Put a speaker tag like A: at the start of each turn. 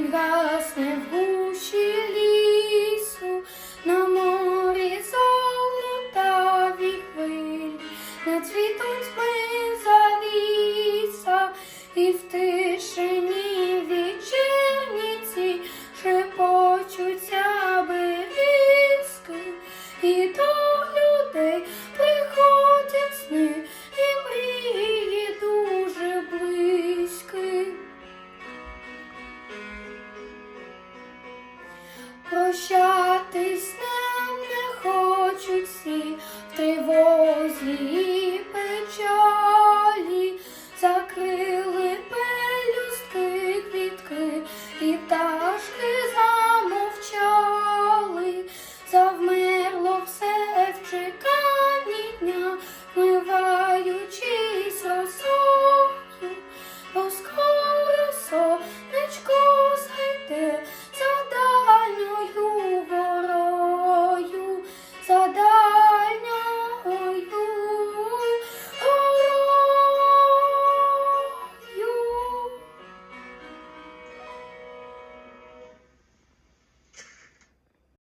A: Він гасне в гущі лісу, на морі золотаві хвиль, над світом. прощатись нам не хочуть всі в тривозі.